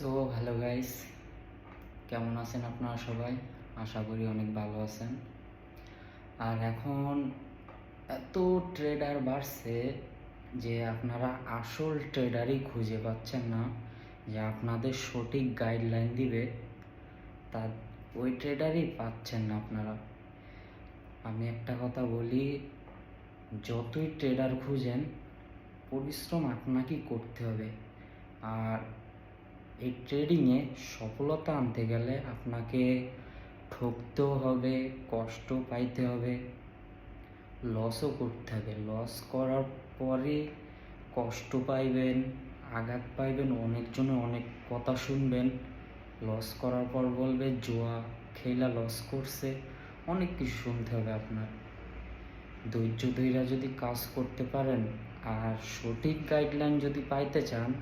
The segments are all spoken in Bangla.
সো হ্যালো গাইস কেমন আছেন আপনারা সবাই? আশা করি অনেক ভালো আছেন। আর এখন এত ট্রেডার বাড়ছে যে আপনারা আসল ট্রেডারই খুঁজে পাচ্ছেন না। যে আপনাদের সঠিক গাইডলাইন দিবে, তা ওই ট্রেডারই পাচ্ছেন না আপনারা। আমি একটা কথা বলি, যতই ট্রেডার খুঁজেন, পরিশ্রম আপনাকেই করতে হবে। আর এই ট্রেডিংয়ে সফলতা আনতে গেলে আপনাকে ঠকতেও হবে কষ্ট পাইতে হবে লসও করতে হবে। লস করার পরে কষ্ট পাইবেন, আঘাত পাইবেন, অনেকজনে অনেক কথা শুনবেন। লস করার পর বলবে, জোয়া খেলা লস করছে। অনেক কিছু শুনতে হবে আপনার। ধৈর্য ধৈর্য যদি কাজ করতে পারেন, আর সঠিক গাইডলাইন যদি পাইতে চান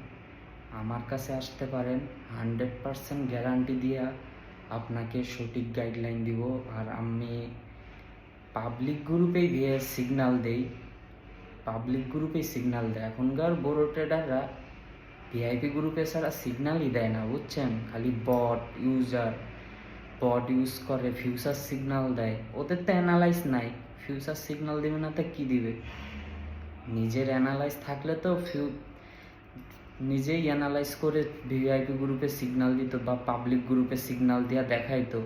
আমার কাছে আসতে পারেন, হান্ড্রেড পারসেন্ট গ্যারান্টি দিয়া আপনাকে সঠিক গাইডলাইন দিব। আর আমি পাবলিক গ্রুপেই সিগনাল দেই। পাবলিক গ্রুপেই সিগনাল দেয়। এখনকার বড় ট্রেডাররা ভিআইপি গ্রুপে ছাড়া সিগনালই দেয় না, বুঝছেন? খালি বট, ইউজার, বট ইউজ করে, ফিউচার সিগনাল দেয়। ওদের তো অ্যানালাইজ নাই। ফিউচার সিগনাল দিবে না তো কী দিবে? নিজের অ্যানালাইজ থাকলে তো ফিউ নিজেই অ্যানালাইজ করে ভিআইপি গ্রুপে সিগনাল দিত বা পাবলিক গ্রুপে সিগনাল দেওয়া দেখাইতো,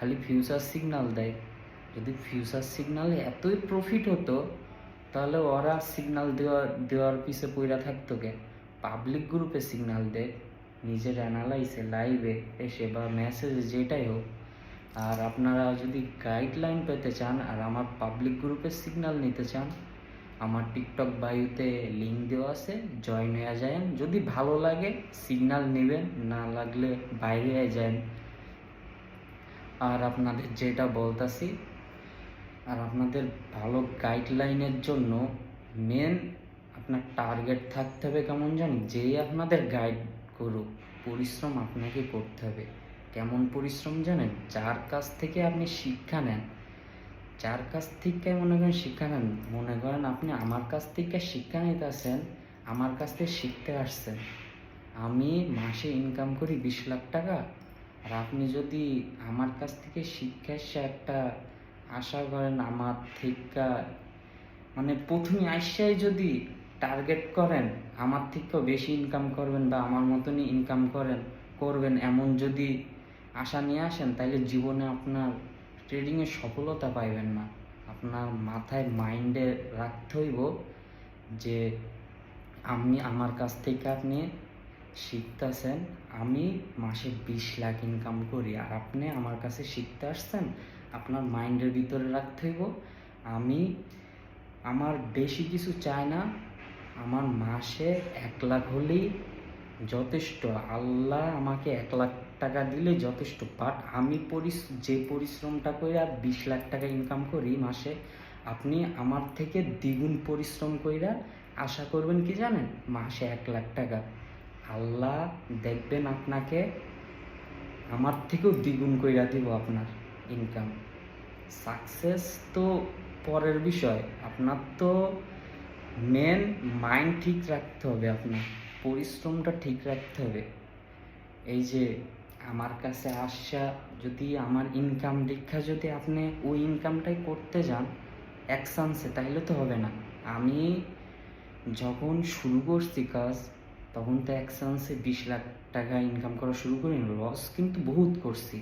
খালি ফিউচার সিগনাল দেয়। যদি ফিউচার সিগনালে এতই প্রফিট হতো, তাহলে ওরা সিগনাল দেওয়া, দেওয়ার পিছে পইরা থাকতো কে? পাবলিক গ্রুপে সিগনাল দেয়, নিজের অ্যানালাইসে লাইভে এসে বা মেসেজে যেটাই হোক। আর আপনারা যদি গাইডলাইন পেতে চান, আর আমার পাবলিক গ্রুপের সিগনাল নিতে চান আমার টিকটক বায়ুতে লিঙ্ক দেওয়া আছে জয়েন হয়ে যায় যদি ভালো লাগে সিগনাল নেবেন, না লাগলে বাইরে যান। আর আপনাদের যেটা বলতাছি, আর আপনাদের ভালো গাইডলাইনের জন্য মেন আপনার টার্গেট থাকতে হবে কেমন জানি, যেই আপনাদের গাইড করুক, পরিশ্রম আপনাকে করতে হবে। কেমন পরিশ্রম জানেন? যার কাছ থেকে আপনি শিক্ষা নেন যার কাছ থেকে মনে করেন শিক্ষা নেন, মনে করেন আপনি আমার কাছ থেকে শিক্ষা নিতে আসেন আমার কাছ থেকে শিখতে আসছেন। আমি মাসে ইনকাম করি বিশ লাখ টাকা, আর আপনি যদি আমার কাছ থেকে শিক্ষা এসে একটা আশা করেন আমার থেকে মানে প্রথমে আসাই যদি টার্গেট করেন, আমার থেকেও বেশি ইনকাম করবেন বা আমার মতনই ইনকাম করেন, করবেন এমন যদি আশা নিয়ে আসেন তাহলে জীবনে আপনার ট্রেডিংয়ে সফলতা পাইবেন না। আপনার মাথায় মাইন্ডে রাখতে হইব যে আমি আমার কাছ থেকে আপনি শিখতেছেন, আমি মাসে বিশ লাখ ইনকাম করি আর আপনি আমার কাছে শিখতে আসছেন, আপনার মাইন্ডের ভিতরে রাখতে হইব। আমি আমার বেশি কিছু চাই না, আমার মাসে এক লাখ হলেই যথেষ্ট। আল্লাহ আমাকে এক লাখ টাকা দিলে যথেষ্ট বাট আমি পরিস, যে পরিশ্রমটা করে আর বিশ লাখ টাকা ইনকাম করি মাসে, আপনি আমার থেকে দ্বিগুণ পরিশ্রম কইরা আশা করবেন কি জানেন? মাসে এক লাখ টাকা। আল্লাহ দেখবেন আপনাকে আমার থেকেও দ্বিগুণ কইরা দিব আপনার ইনকাম সাকসেস তো পরের বিষয়। আপনার তো মেন মাইন্ড ঠিক রাখতে হবে আপনার। পরিশ্রমটা ঠিক রাখতে হবে। এই যে আমার কাছে আসা, যদি আমার ইনকাম দীক্ষা যদি আপনি ওই ইনকামটাই করতে যান, এক চান্সে তাহলে তো হবে না। আমি যখন শুরু করছি কাজ, তখন তো এক চান্সে বিশ লাখ টাকা ইনকাম করা শুরু করি লস কিন্তু বহুত করছি।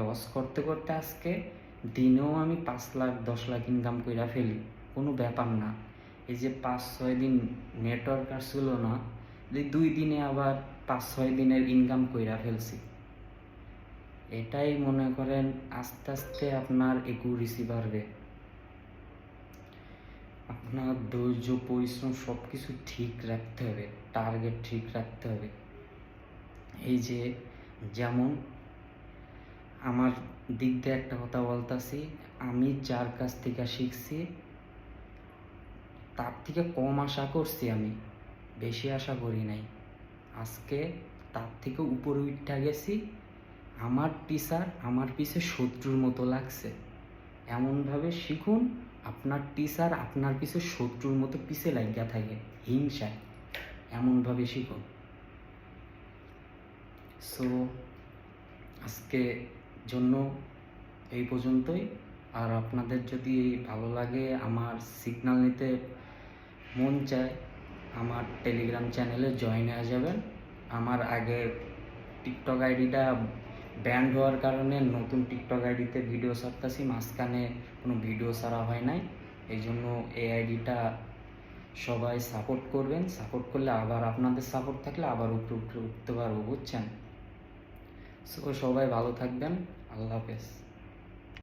লস করতে করতে আজকে দিনেও আমি পাঁচ লাখ, দশ লাখ ইনকাম কইরা ফেলি। কোনো ব্যাপার না। এই যে পাঁচ, ছয় দিন নেটওয়ার্ক আসছিল না দুই দিনে আবার পাঁচ, ছয় দিনের ইনকাম কইরা ফেলছি। এটাই মনে করেন আস্তে আস্তে আপনার একুরেসি বাড়বে। আপনার ধৈর্য, পরিশ্রম সব কিছু ঠিক রাখতে হবে টার্গেট ঠিক রাখতে হবে। এই যে যেমন আমার দিক দিয়ে একটা কথা বলতাছি, আমি যার কাছ থেকে শিখছি, তার থেকে কম আশা করছি আমি, বেশি আশা করি নাই। আজকে তার থেকে উপরে উঠা গেছি আমার টিচার আমার পিছে শত্রুর মতো লাগছে। এমনভাবে শিখুন, আপনার টিচার আপনার পিছে শত্রুর মতো পিছে লাগিয়া থাকে, হিংসায়। এমনভাবে শিখুন। সো আজকে জন্য এই পর্যন্তই। আর আপনাদের যদি ভালো লাগে, আমার সিগন্যাল নিতে মন চায়, আমার টেলিগ্রাম চ্যানেলে জয়েন হয়ে যাবেন। আমার আগে টিকটক আইডিটা ব্যান্ড হওয়ার কারণে নতুন টিকটক আইডিতে ভিডিও ছাড়তেছি, মাঝখানে কোনো ভিডিও ছাড়া হয় নাই। এই জন্য এই আইডিটা সবাই সাপোর্ট করবেন। সাপোর্ট করলে আবার আপনাদের সাপোর্ট থাকলে আবার উপরে উঠতে উঠতে পারব, বুঝছেন? সো সবাই ভালো থাকবেন। আল্লাহ হাফেজ।